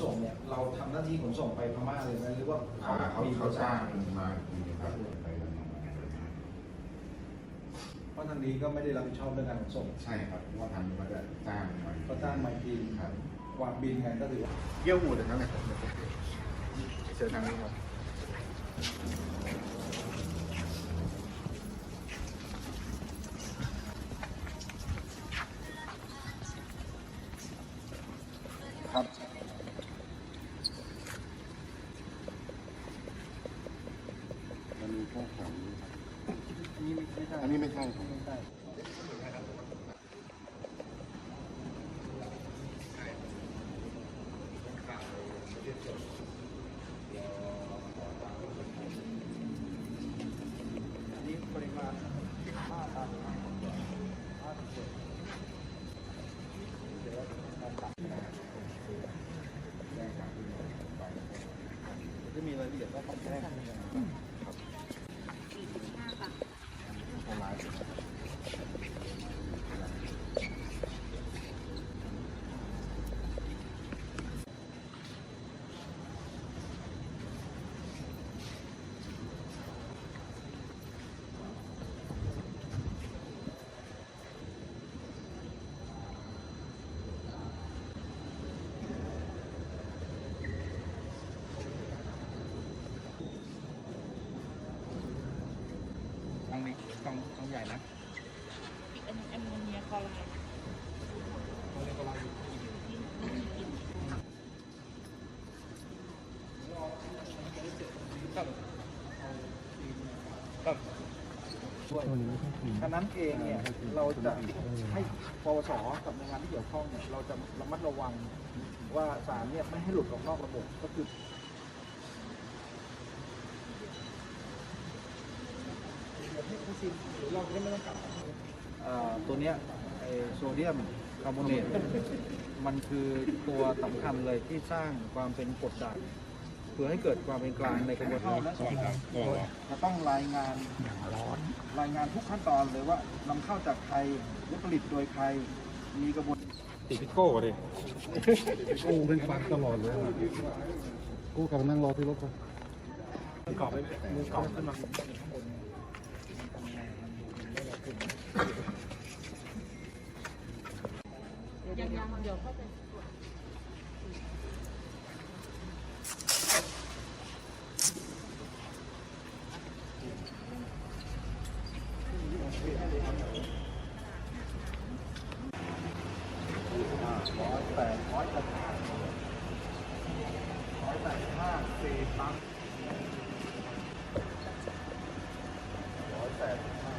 ส่งเนี่ยเราทำหน้าที่ขนส่งไปพม่าเลยไหมหรือว่าอ่าเขามีเขาจ้างมาทีนะครับไปเพราะทางนี้ก็ไม่ได้รับผิดชอบเรื่องการขนส่งใช่ครับเพราะว่าทางนี้เขาจะจ้างมาก็จ้างมาอีกทีครับวางบินกันก็ถือว่าเยี่ยวหูแต่นั่นแหละครับเชิญทางนี้ครับ มันมีแค่สองนี้ครับ อันนี้ไม่ใช่ อันนี้ไม่ใช่ครับ ไม่ใช่อันนี้ปริมาณ5ตัน57เดี๋ยวเราตัดจะมีรายละเอียดว่าต้องแจ้งยังไงครับ ต้องมีต้องต้อง ใหญ่นะอีกอันหนึงแอมโมเนียคลอไรด์ครับครับด้วยฉะนั้นเองเนี่ยเราจะให้ปวสกับหน่วยงานที่เกี่ยวข้องเนี่ยเราจะระมัดระวังว่าสารเนี่ยไม่ให้หลุดออกนอกระบบก็คือ เอ่อตัวเนี้ยไอโซเดียมคาร์บอเนตมันคือตัวสำคัญเลยที่สร้างความเป็นกรดด่างเพื่อให้เกิดความเป็นกลางในกระบวนการจะต้องรายงานรายงานทุกขั้นตอนเลยว่านำเข้าจากใครและผลิตโดยใครมีกระบวนติดพิโก้ดิกูเป็นฟังตลอดเลยกูกลับมานั่งรอที่รถไปกรอบไปมือกรอบขึ้นมา ยังยัง เดี๋ยวเข้าไป ร้อยแปดร้อยแปดห้าร้อยแปดห้าสี่ตังร้อยแปดห้า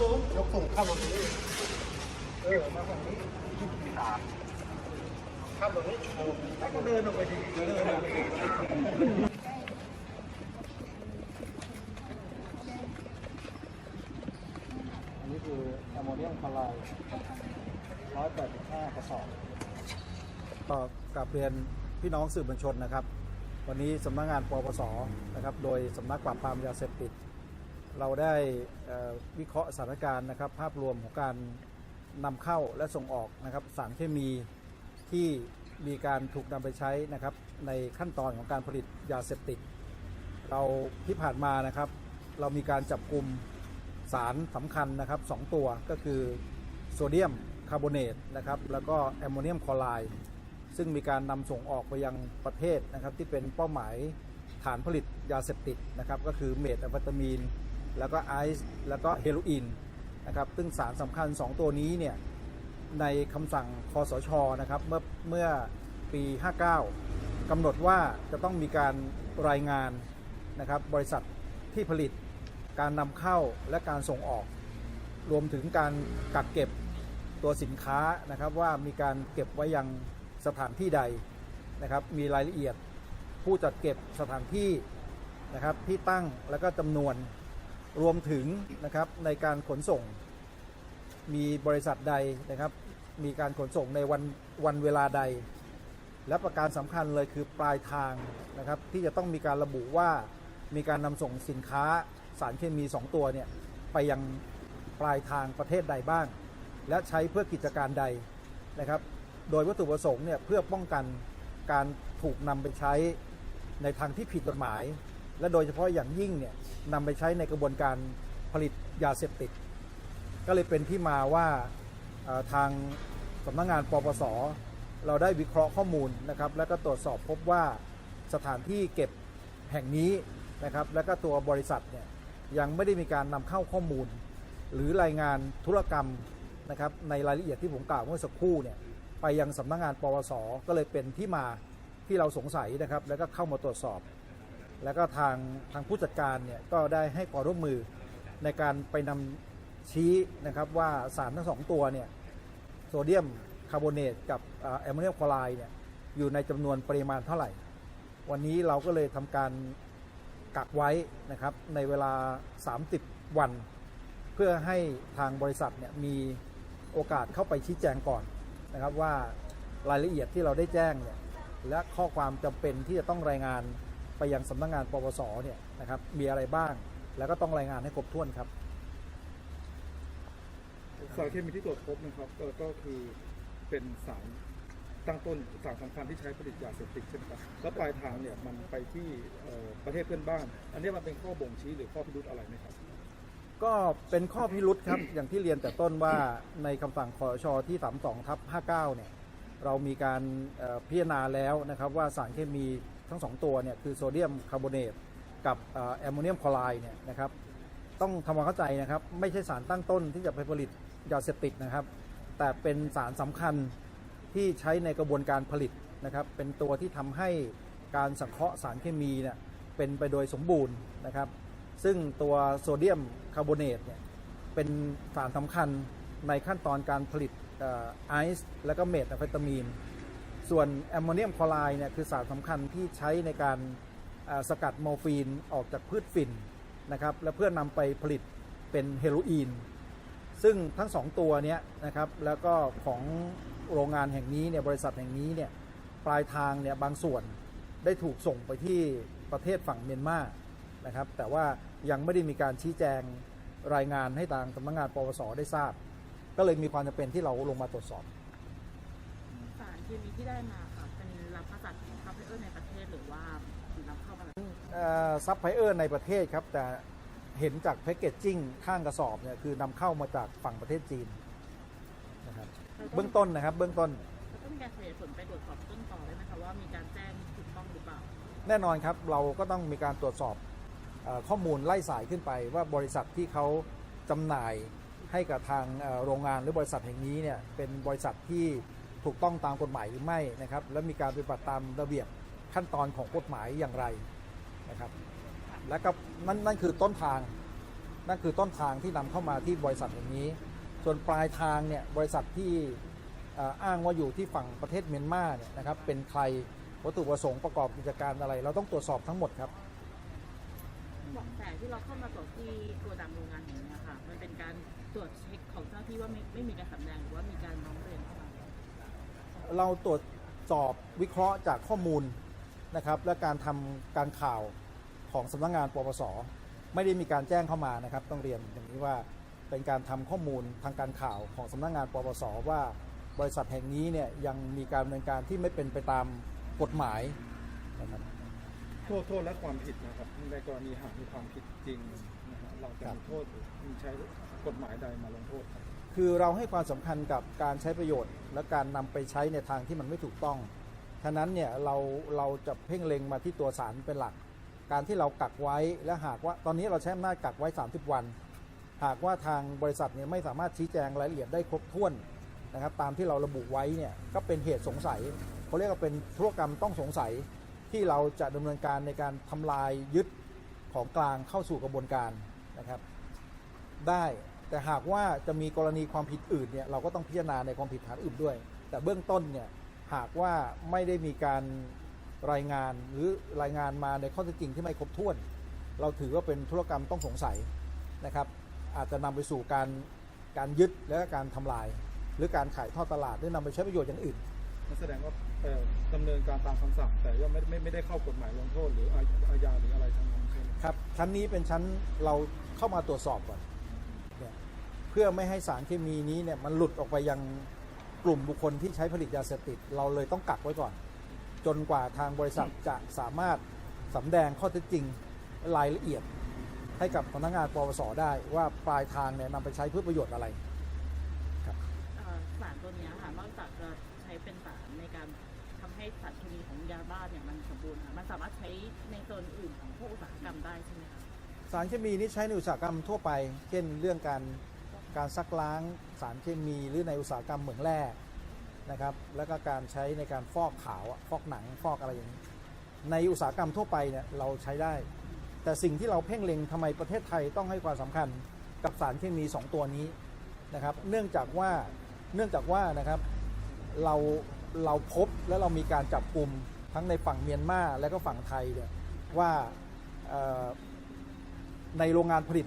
อ ยกส่งข้ามตรงนี้เออมาฝั่งนี้สามข้ามตรงนี้เออแล้วก็เดินออกไปดิเดินออกไปดิอันนี้คือแอมโมเนียมคลอไรด์185กระสอบต่อกลับเรียนพี่น้องสื่อมวลชนนะครับ วันนี้สำนักงานปปสนะครับ โดยสำนักปราบปรามยาเสพติด เราได้วิเคราะห์สถานการณ์นะครับ ภาพรวมของการนำเข้าและส่งออกนะครับสารเคมีที่มีการถูกนำไปใช้นะครับในขั้นตอนของการผลิตยาเสพติด เราที่ผ่านมานะครับ เรามีการจับกลุ่มสารสำคัญนะครับสองตัวก็คือโซเดียมคาร์บอเนตนะครับแล้วก็แอมโมเนียมคลอไรด์ซึ่งมีการนำส่งออกไปยังประเทศนะครับที่เป็นเป้าหมายฐานผลิตยาเสพติดนะครับก็คือเมทแอมเฟตามีน แล้วก็ไอซ์แล้วก็เฮโรอีนนะครับซึ่งสารสำคัญ 2 ตัวนี้เนี่ยในคำสั่งคอสชนะครับเมื่อเมื่อปี 59กำหนดว่าจะต้องมีการรายงานนะครับบริษัทที่ผลิตการนำเข้าและการส่งออก รวมถึงการกักเก็บตัวสินค้านะครับว่ามีการเก็บไว้ยังสถานที่ใดนะครับมีรายละเอียดผู้จัดเก็บสถานที่นะครับที่ตั้งแล้วก็จำนวน รวมถึงนะครับในการขนส่ง มีบริษัทใดนะครับ มีการขนส่งในวันวันเวลาใด และประการสำคัญเลยคือปลายทางนะครับ ที่จะต้องมีการระบุว่ามีการนำส่งสินค้าสารเคมี 2 ตัวเนี่ยไปยังปลายทางประเทศใดบ้าง และใช้เพื่อกิจการใดนะครับ โดยวัตถุประสงค์เนี่ยเพื่อป้องกันการถูกนำไปใช้ในทางที่ผิดกฎหมาย และโดยเฉพาะอย่างยิ่งเนี่ยนำไปใช้ในกระบวนการผลิตยาเสพติด ก็เลยเป็นที่มาว่าทางสำนักงงานปปส เราได้วิเคราะห์ข้อมูลนะครับ แล้วก็ตรวจสอบพบว่าสถานที่เก็บแห่งนี้นะครับ แล้วก็ตัวบริษัทเนี่ยยังไม่ได้มีการนำเข้าข้อมูล หรือรายงานธุรกรรมนะครับในรายละเอียดที่ผมกล่าวเมื่อสักครู่เนี่ยไปยังสำนักงานปวสก็เลยเป็นที่มาที่เราสงสัยนะครับ แล้วก็เข้ามาตรวจสอบ แล้วก็ทางทางผู้จัดการเนี่ยก็ได้ให้ความร่วมมือในการไปนำชี้นะครับว่าสารทั้งสองตัวเนี่ยโซเดียมคาร์บอเนตกับเอ่อแอมโมเนียมคลอไรด์เนี่ยอยู่ในจำนวนปริมาณเท่าไหร่ วันนี้เราก็เลยทำการกักไว้นะครับในเวลา 30 วัน เพื่อให้ทางบริษัทเนี่ยมีโอกาสเข้าไปชี้แจงก่อนนะครับว่ารายละเอียดที่เราได้แจ้งเนี่ยและข้อความจำเป็นที่จะต้องรายงาน ไปยังสำนักงานปปสเนี่ยนะครับมีอะไรบ้าง แล้วก็ต้องรายงานให้ครบถ้วนครับ สารเคมีที่ตรวจพบนะครับก็ก็คือเป็นสารตั้งต้นสารสำคัญที่ใช้ผลิตยาเสพติดใช่ไหมครับแล้วปลายทางเนี่ยมันไปที่เอ่อประเทศเพื่อนบ้าน อันนี้มันเป็นข้อบ่งชี้หรือข้อพิรุธอะไรไหมครับ ก็เป็นข้อพิรุษครับ อย่างที่เรียนแต่ต้นว่าในคำสั่งคอชที่ 32ทับ59 เนี่ย เรามีการเอ่อพิจารณาแล้วนะครับว่าสารเคมี ทั้งสองตัวเนี่ยคือโซเดียมคาร์บอเนตกับแอมโมเนียมคลอไรด์เนี่ยนะครับต้องทำความเข้าใจนะครับ ไม่ใช่สารตั้งต้นที่จะไปผลิตยาเสพติดนะครับ แต่เป็นสารสำคัญที่ใช้ในกระบวนการผลิตนะครับ เป็นตัวที่ทำให้การสังเคราะห์สารเคมีเนี่ยเป็นไปโดยสมบูรณ์นะครับ ซึ่งตัวโซเดียมคาร์บอเนตเนี่ยเป็นสารสำคัญในขั้นตอนการผลิตไอซ์และก็เมทแอมเฟตามีน ส่วนแอมโมเนียมคลอไรด์เนี่ยคือสารสำคัญที่ใช้ในการสกัดโมอร์ฟีนออกจากพืชฝิ่นนะครับและเพื่อนำไปผลิตเป็นเฮโรอีน ซึ่งทั้งสองตัวเนี้ยนะครับแล้วก็ของโรงงานแห่งนี้เนี่ยบริษัทแห่งนี้เนี่ยปลายทางเนี่ยบางส่วนได้ถูกส่งไปที่ประเทศฝั่งเมียนมานะครับแต่ว่ายังไม่ได้มีการชี้แจงรายงานให้ทางสำนักงานปวสได้ทราบ ก็เลยมีความจำเป็นที่เราลงมาตรวจสอบ เคมีที่ได้มาค่ะเป็นรับมาจากคาเฟเออร์ในประเทศหรือว่าหรือนำเข้ามาจากซัพพลายเออร์ในประเทศครับ แต่เห็นจากแพคเกจจิ้งข้างกระสอบเนี่ยคือนำเข้ามาจากฝั่งประเทศจีนนะครับเบื้องต้นนะครับ เบื้องต้นเราต้องมีการขยายผลไปตรวจสอบต้นต่อได้ไหมคะว่ามีการแจ้งถูกต้องหรือเปล่า แน่นอนครับเราก็ต้องมีการตรวจสอบเออข้อมูลไล่สายขึ้นไปว่าบริษัทที่เขาจำหน่ายให้กับทางเอ่อโรงงานหรือบริษัทแห่งนี้เนี่ยเป็นบริษัทที่ ถูกต้องตามกฎหมายหรือไม่นะครับ และมีการปฏิบัติตามระเบียบขั้นตอนของกฎหมายอย่างไรนะครับ และก็นั่นนั่นคือต้นทาง นั่นคือต้นทางที่นำเข้ามาที่บริษัทแห่งนี้ ส่วนปลายทางเนี่ยบริษัทที่อ้างว่าอยู่ที่ฝั่งประเทศเมียนมาเนี่ยนะครับเป็นใครวัตถุประสงค์ประกอบกิจการอะไร เราต้องตรวจสอบทั้งหมดครับเบาะแสที่เราเข้ามาตรวจที่ตัวดำโรงงานแห่งนี้ค่ะมันเป็นการตรวจเช็คของเจ้าหน้าที่ว่าไม่ไม่มีการสำแดงหรือว่ามีการร้องเรียน เข้ามาเราตรวจสอบวิเคราะห์จากข้อมูลนะครับ และการทำการข่าวของสำนักงานปปส ไม่ได้มีการแจ้งเข้ามานะครับ ต้องเรียนอย่างนี้ว่าเป็นการทำข้อมูลทางการข่าวของสำนักงานปปส ว่าบริษัทแห่งนี้เนี่ยยังมีการดำเนินการที่ไม่เป็นไปตามกฎหมายนะครับโทษโทษและความผิดนะครับในกรณีหากมีความผิดจริงนะฮะเราจะมีโทษหรือมีใช้กฎหมายใดมาลงโทษครับ คือเราให้ความสำคัญกับการใช้ประโยชน์ และการนำไปใช้ในทางที่มันไม่ถูกต้อง ฉะนั้นเนี่ยเราเราจะเพ่งเล็งมาที่ตัวสารเป็นหลัก การที่เรากักไว้และหากว่าตอนนี้เราใช้อำนาจกักไว้ 30 วัน หากว่าทางบริษัทเนี่ยไม่สามารถชี้แจงรายละเอียดได้ครบถ้วนนะครับตามที่เราระบุไว้เนี่ยก็เป็นเหตุสงสัยเขาเรียกว่าเป็นธุรกรรมต้องสงสัยที่เราจะดำเนินการในการทำลายยึดของกลางเข้าสู่กระบวนการนะครับ ได้ แต่หากว่าจะมีกรณีความผิดอื่นเนี่ยเราก็ต้องพิจารณาในความผิดฐานอื่นด้วย แต่เบื้องต้นเนี่ยหากว่าไม่ได้มีการรายงานหรือรายงานมาในข้อเท็จจริงที่ไม่ครบถ้วน เราถือว่าเป็นธุรกรรมต้องสงสัยนะครับ อาจจะนำไปสู่การการยึดและก็การทำลาย หรือการขายทอดตลาดหรือนำไปใช้ประโยชน์อย่างอื่นนั่นแสดงว่าเอ่อดำเนินการตามคำสั่ง แต่ยังไม่ไม่ไม่ได้เข้ากฎหมายลงโทษหรืออาอาญาหรืออะไรทั้งนั้นใช่ไหมครับชั้นนี้เป็นชั้นเราเข้ามาตรวจสอบก่อนเนี่ยเพื่อไม่ให้สารเคมีนี้เนี่ยมันหลุดออกไปยังกลุ่มบุคคลที่ใช้ผลิตยาเสพติด เราเลยต้องกักไว้ก่อน จนกว่าทางบริษัทจะสามารถสำแดงข้อเท็จจริงรายละเอียด ให้กับพนักงานปปสได้ว่าปลายทางเนี่ยนำไปใช้เพื่อประโยชน์อะไรเอ่อสารตัวเนี้ยค่ะนอกจากจะใช้เป็นสารในการทำให้สารเคมีของยาบ้าเนี่ยมันสมบูรณ์ค่ะมันสามารถใช้ในโซนอื่นของพวกอุตสาหกรรมได้ใช่ไหมคะสารเคมีนี้ใช้ในอุตสาหกรรมทั่วไป เช่นเรื่องการ การซักล้างสารเคมีหรือในอุตสาหกรรมเหมืองแร่นะครับ แล้วก็การใช้ในการฟอกขาวฟอกหนังฟอกอะไรอย่างนี้ ในอุตสาหกรรมทั่วไปเนี่ยเราใช้ได้ แต่สิ่งที่เราเพ่งเล็งทำไมประเทศไทยต้องให้ความสำคัญกับสารเคมี 2 ตัวนี้นะครับ เนื่องจากว่าเนื่องจากว่านะครับเราเราพบและเรามีการจับกลุ่มทั้งในฝั่งเมียนมาและก็ฝั่งไทยเนี่ยว่าในโรงงานผลิต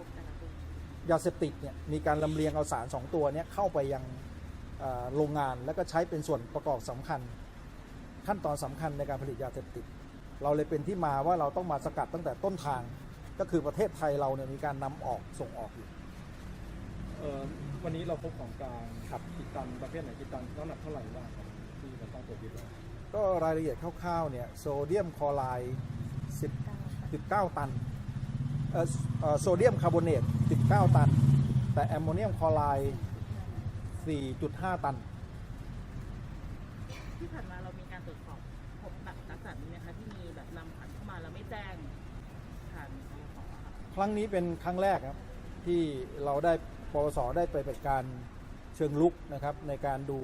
ยาเสพติดเนี่ยมีการลำเลียงเอาสารสองตัวเนี้เข้าไปยังเอ่อโรงงานแล้วก็ใช้เป็นส่วนประกอบสำคัญ ขั้นตอนสำคัญในการผลิตยาเสพติด เราเลยเป็นที่มาว่าเราต้องมาสกัดตั้งแต่ต้นทาง ก็คือประเทศไทยเราเนี่ยมีการนำออกส่งออกอยู่เอ่อวันนี้เราพบของกลางครับกี่ตันประเภทไหนกี่ตันน้ำหนักเท่าไหร่บ้างครับที่เราต้องตรวจยึดแล้วก็รายละเอียดคร่าวๆเนี่ยโซเดียมคลอไรด์10 19 ตันเอ่อเอ่อ โซเดียมคาร์บอเนต 19 ตัน แต่แอมโมเนียมคลอไรด์ 4.5 ตัน ที่ผ่านมาเรามีการตรวจสอบพบแบบลักษณะนี้ไหมคะที่มีแบบนำผ่านเข้ามาแล้วไม่แจ้งผ่านปปสอะค่ะครั้งนี้เป็นครั้งแรกครับ ที่เราได้ปวสได้ไปปฏิบัติการเชิงลุกนะครับ ในการดู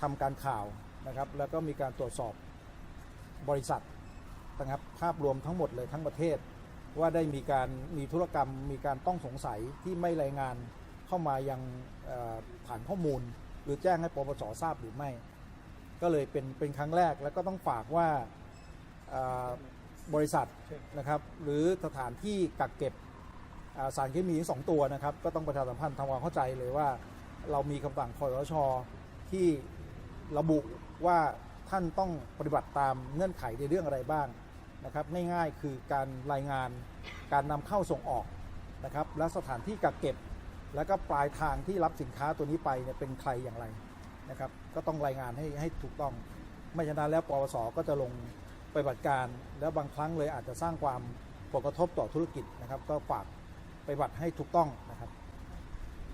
ทำการข่าวนะครับ แล้วก็มีการตรวจสอบบริษัทนะครับภาพรวมทั้งหมดเลยทั้งประเทศ ว่าได้มีการมีธุรกรรม มีการต้องสงสัยที่ไม่รายงานเข้ามายังเอ่อฐานข้อมูล หรือแจ้งให้ปปสทราบหรือไม่ ก็เลยเป็นเป็นครั้งแรกแล้วก็ต้องฝากว่าบริษัทนะครับหรือสถานที่กักเก็บสารเคมีทั้งสองตัวนะครับ ก็ต้องประชาสัมพันธ์ทำความเข้าใจเลยว่า เรามีคำสั่งคอสชที่ระบุว่าท่านต้องปฏิบัติตามเงื่อนไขในเรื่องอะไรบ้าง นะครับง่ายๆคือการรายงานการนำเข้าส่งออกนะครับและสถานที่กักเก็บ แล้วก็ปลายทางที่รับสินค้าตัวนี้ไปเนี่ยเป็นใครอย่างไรนะครับก็ต้องรายงานให้ให้ถูกต้อง ไม่ฉะนั้นแล้วปวสก็จะลงไปฏิบัติการ แล้วบางครั้งเลยอาจจะสร้างความผลกระทบต่อธุรกิจนะครับ ก็ฝากไปบัติให้ถูกต้องนะครับ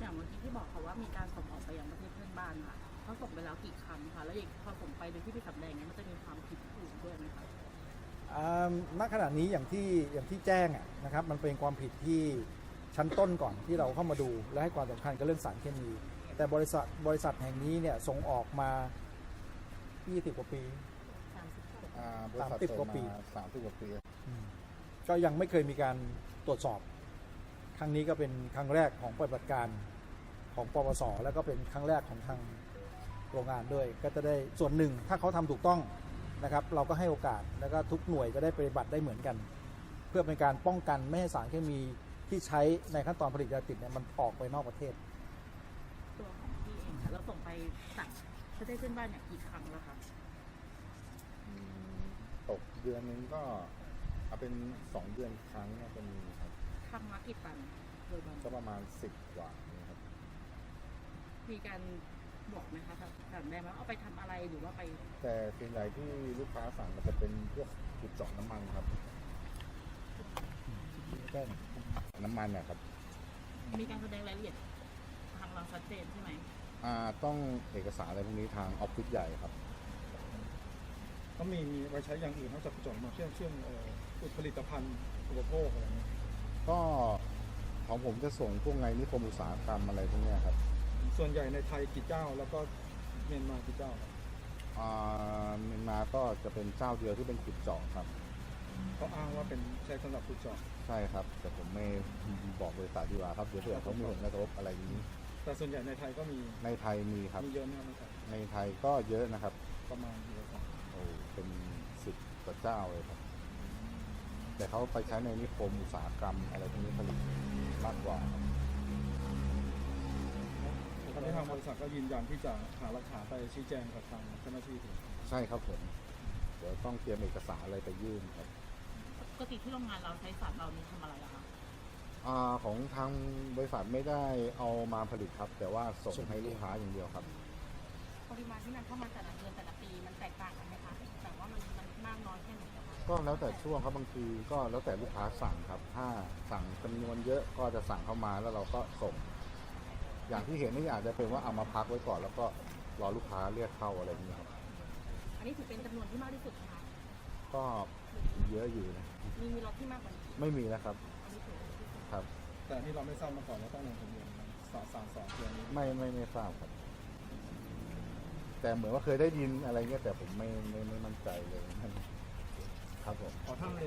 อย่างเมื่อกี้ที่บอกค่ะว่ามีการส่งออกไปยังประเทศเพื่อนบ้านค่ะเขาส่งไปแล้วกี่ครั้งคะแล้วอีกพอส่งไปโดยที่ไม่สำแดงเนี้ยมันจะมีความผิดอื่นด้วยไหมคะ ณขณะนี้อย่างที่อย่างที่แจ้งอะนะครับมันเป็นความผิดที่ชั้นต้นก่อนที่เราเข้ามาดู และให้ความสำคัญกับเรื่องสารเคมี แต่บริษัทบริษัทแห่งนี้เนี่ยส่งออกมา 20 กว่าปีอ่าบริษัทสามสิบกว่าปีสามสิบกว่าปีก็ยังไม่เคยมีการตรวจสอบ ครั้งนี้ก็เป็นครั้งแรกของปฏิบัติการของปปส แล้วก็เป็นครั้งแรกของทางโรงงานด้วย ก็จะได้ส่วนหนึ่งถ้าเขาทำถูกต้อง นะครับ เราก็ให้โอกาสแล้วก็ทุกหน่วยจะได้ปฏิบัติได้เหมือนกัน เพื่อเป็นการป้องกันไม่ให้สารเคมีที่ใช้ในขั้นตอนผลิตยาติดเนี่ยมันออกไปนอกประเทศ ตัวของพี่เองค่ะเราส่งไปจากประเทศเพื่อนบ้านเนี่ยกี่ครั้งแล้วคะอืมตกเดือนนึงก็เอาเป็นสองเดือนครั้งเนี่ยจะมีครับครั้งละกี่ตันโดยประก็มาณประมาณสิบกว่านะครับ มีการ บอกไหมคะถามได้ไหมว่าเอาไปทำอะไรหรือว่าไปแต่ส่วนใหญ่ที่ลูกค้าสั่งมันจะเป็นพวกจุดเจาะน้ำมันครับน้ำมันเนี่ยครับ มีการแสดงรายละเอียดทางเราชัดเจนใช่ไหมอ่าต้องเอกสารอะไรพวกนี้ทางออฟฟิศใหญ่ครับก็มีมีไว้ใช้อย่างอื่นนอกจากกระจกมาเช่นเช่นเอ่อผลิตภัณฑ์อุปโภคอะไรเงี้ยก็ของผมจะส่งพวกไงนิคมอุตสาหกรรมอะไรพวกเนี้ยครับ ส่วนใหญ่ในไทยกี่เจ้า แล้วก็เมียนมากี่เจ้าครับอ่าเมียนมาก็จะเป็นเจ้าเดียวที่เป็นขุดเจาะครับ เขาอ้างว่าเป็นใช้สำหรับขุดเจาะใช่ครับ แต่ผมไม่บอกบริษัทดีกว่าครับเดี๋ยวเผื่อเขามีผลกระทบอะไรนี้ แต่ส่วนใหญ่ในไทยก็มีในไทยมีครับ มีเยอะไหมครับในไทยในไทยก็เยอะนะครับ ประมาณเยอะครับโอ้เป็นสิบกว่าเจ้าเลยครับ แต่เขาไปใช้ในนิคมอุตสาหกรรมอะไรพวกนี้ผลิตมากกว่าครับโอ ตอนนี้ทางบริษัทก็ยืนยันที่จะหาหลักฐานไปชี้แจงกับทางเจ้าหน้าที่ถึงใช่ครับผมเดี๋ยวต้องเตรียมเอกสารอะไรไปยื่นครับปกติที่โรงงานเราใช้สารเรานี้ทำอะไรอะคะอาของทางบริษัทไม่ได้เอามาผลิตครับ แต่ว่าส่งให้ลูกค้าอย่างเดียวครับ ปริมาณที่นำเข้ามาแต่ละเดือนแต่ละปีมันแตกต่างกันไหมคะแบบว่ามันมันมากน้อยแค่ไหนอะคะก็แล้วแต่ช่วงครับบางทีก็แล้วแต่ลูกค้าสั่งครับ ถ้าสั่งจำนวนเยอะก็จะสั่งเข้ามาแล้วเราก็ส่ง อย่างที่เห็นนี่อาจจะเป็นว่าเอามาพักไว้ก่อนแล้วก็รอลูกค้าเรียกเข้าอะไรอย่างเงี้ยครับอันนี้ถือเป็นจำนวนที่มากที่สุดนะคะก็เยอะอยู่นะมีมีรถที่มากกว่านี้ไม่มีนะครับอันนี้ถือว่าที่สุดครับ แต่นี่เราไม่ทราบมาก่อนว่าต้องลงทะเบียนสามสามสองเดือนนี้ไม่ไม่ไม่ทราบครับ แต่เหมือนว่าเคยได้ยินอะไรเงี้ยแต่ผมไม่ไม่ไม่มั่นใจเลยครับผมอ๋อถ้าใน